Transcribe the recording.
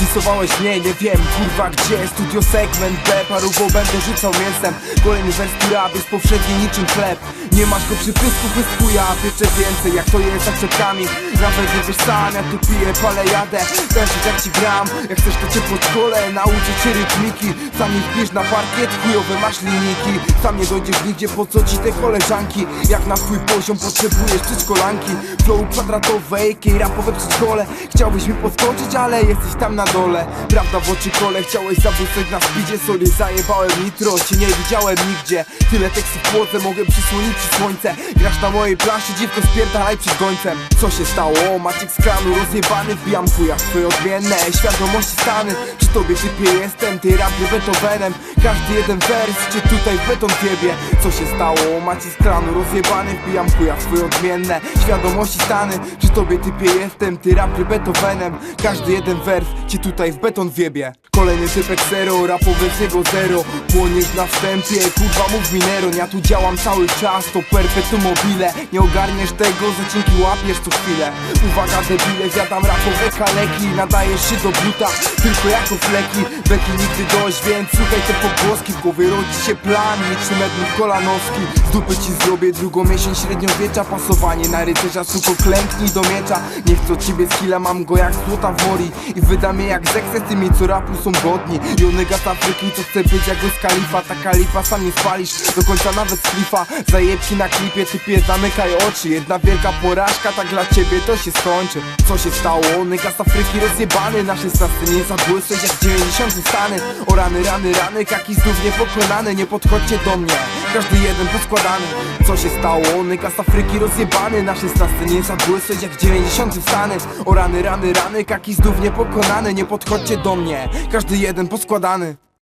Wylosowałeś mnie, nie wiem kurwa gdzie Studio segment B, parówą będę rzucał mięsem. Kolejny wers, która jest powszedni niczym chleb. Nie masz go przy pysku, pysku ja więcej Jak to jest za przodkami Nawet nie wiesz sam, ja tu piję, palę, jadę. Tańczyć jak ci gram, jak chcesz to cię pod szkole Nauczę cię rytmiki, sam nie wpisz na parkiet Chujowe masz linijki, sam nie dojdziesz nigdzie Po co ci te koleżanki? Jak na twój poziom potrzebujesz przedszkolanki Flow kwadratowe, a.k.a. rapowe przedszkole. Chciałbyś mi podskoczyć, ale jesteś tam na dole. Prawda w oczy kole, chciałeś zabłysnąć na speedzie. Sorry, zajebałem nitro, cię nie widziałem nigdzie. Tyle tekstów w mogę przysłonić ci słońce. Grasz na mojej planszy, dziwko spierdalaj przed gońcem. Co się stało? Maciek z kranu rozjebany Wbijam chuja w twoje odmienne świadomości stany tobie typie jestem, ty rapie Beethovenem. Każdy jeden wers cię tutaj w beton wiebie. Co się stało? Maciek z kranu rozjebany. Wbijam chuja w twoje odmienne świadomości stany. Przy tobie typie jestem, ty rapie Beethovenem. Każdy jeden wers cię tutaj w beton wiebie Kolejny typek zero, rapowy z zero. Płoniesz na wstępie, kurwa mów mi Neron Ja tu działam cały czas, to perpetuum mobile. Nie ogarniesz tego, zacinki łapiesz co chwilę. Uwaga debile, zjadam rapowe kaleki Nadajesz się do buta, tylko jako fleki. Beki nigdy dość, więc słuchaj te pogłoski. W głowie rodzi się plan, niczym Edmund Kolanowski Z dupy ci zrobię drugą miesiąc średniowiecza. Pasowanie na rycerza, suko klęknij do miecza. Nie chcę ciebie skilla, mam go jak złota w mori. I wydam je jak zekse z tymi co rapu są godni. I onega z Afryki, co chce być jak z kalifa Ta kalifa sam nie spalisz, do końca nawet sklifa Zajebki na klipie, typie zamykaj oczy. Jedna wielka porażka, tak dla ciebie to się skończy. Co się stało? Onega z Afryki rozjebany. Na 16 nie zabłysłeś jak 90 stany O rany, rany, rany, kaki znów niepokonany. Nie podchodźcie do mnie, każdy jeden poskładany Co się stało? Onega z Afryki rozjebany. Na 16 nie zabłysłeś jak 90 stany O rany, rany, rany, kaki znów niepokonany. Nie podchodźcie do mnie, każdy jeden poskładany